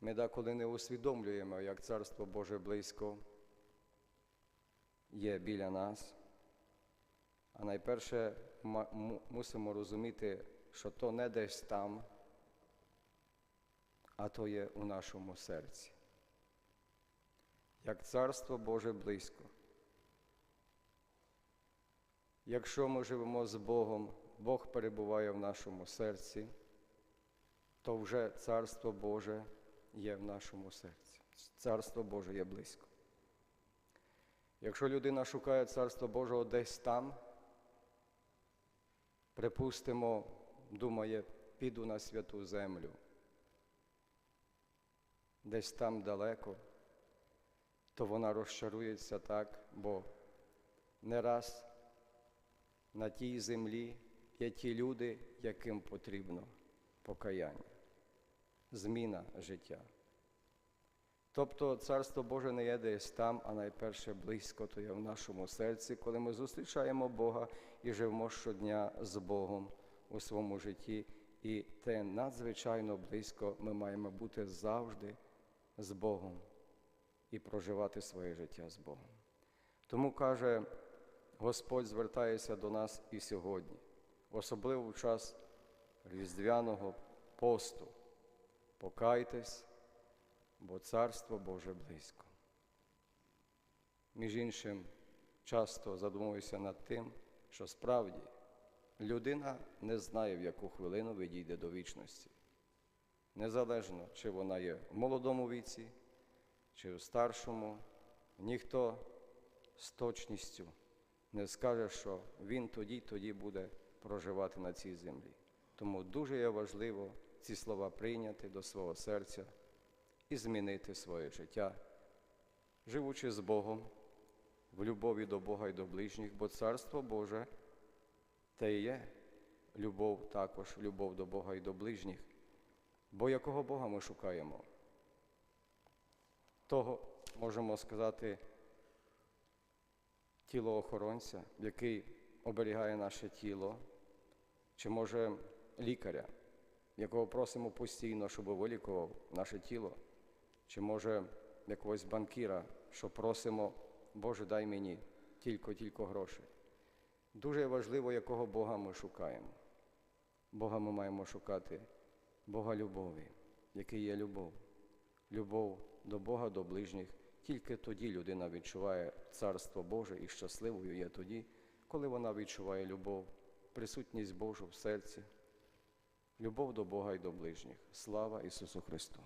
Ми деколи не усвідомлюємо, як Царство Боже близько є біля нас. А найперше мусимо розуміти, що то не десь там, а то є у нашому серці. Як Царство Боже близько. Якщо ми живемо з Богом, Бог перебуває в нашому серці, то вже Царство Боже є в нашому серці. Царство Боже є близько. Якщо людина шукає Царство Божого десь там, припустимо, думає, піду на святу землю, десь там далеко, то вона розчарується так, бо не раз на тій землі є ті люди, яким потрібно покаяння, зміна життя. Тобто Царство Боже не є десь там, а найперше близько, то є в нашому серці, коли ми зустрічаємо Бога і живемо щодня з Богом у своєму житті. І те надзвичайно близько ми маємо бути завжди з Богом і проживати своє життя з Богом. Тому каже, Господь звертається до нас і сьогодні, особливо в час Різдвяного посту. Покайтесь, бо Царство Боже близько. Між іншим, часто задумуюся над тим, що справді людина не знає, в яку хвилину відійде до вічності. Незалежно, чи вона є в молодому віці, чи в старшому, ніхто з точністю не скаже, що він тоді, тоді буде проживати на цій землі. Тому дуже є важливо ці слова прийняти до свого серця і змінити своє життя, живучи з Богом, в любові до Бога і до ближніх, бо Царство Боже те є любов також, любов до Бога і до ближніх. Бо якого Бога ми шукаємо? Того можемо сказати тілоохоронця, який оберігає наше тіло, чи може лікаря, якого просимо постійно, щоб вилікував наше тіло, чи може якогось банкіра, що просимо, Боже, дай мені тільки-тільки грошей. Дуже важливо, якого Бога ми шукаємо. Бога ми маємо шукати, Бога любові, який є любов. Любов до Бога, до ближніх. Тільки тоді людина відчуває Царство Боже і щасливою є тоді, коли вона відчуває любов, присутність Божу в серці, любов до Бога і до ближніх. Слава Ісусу Христу!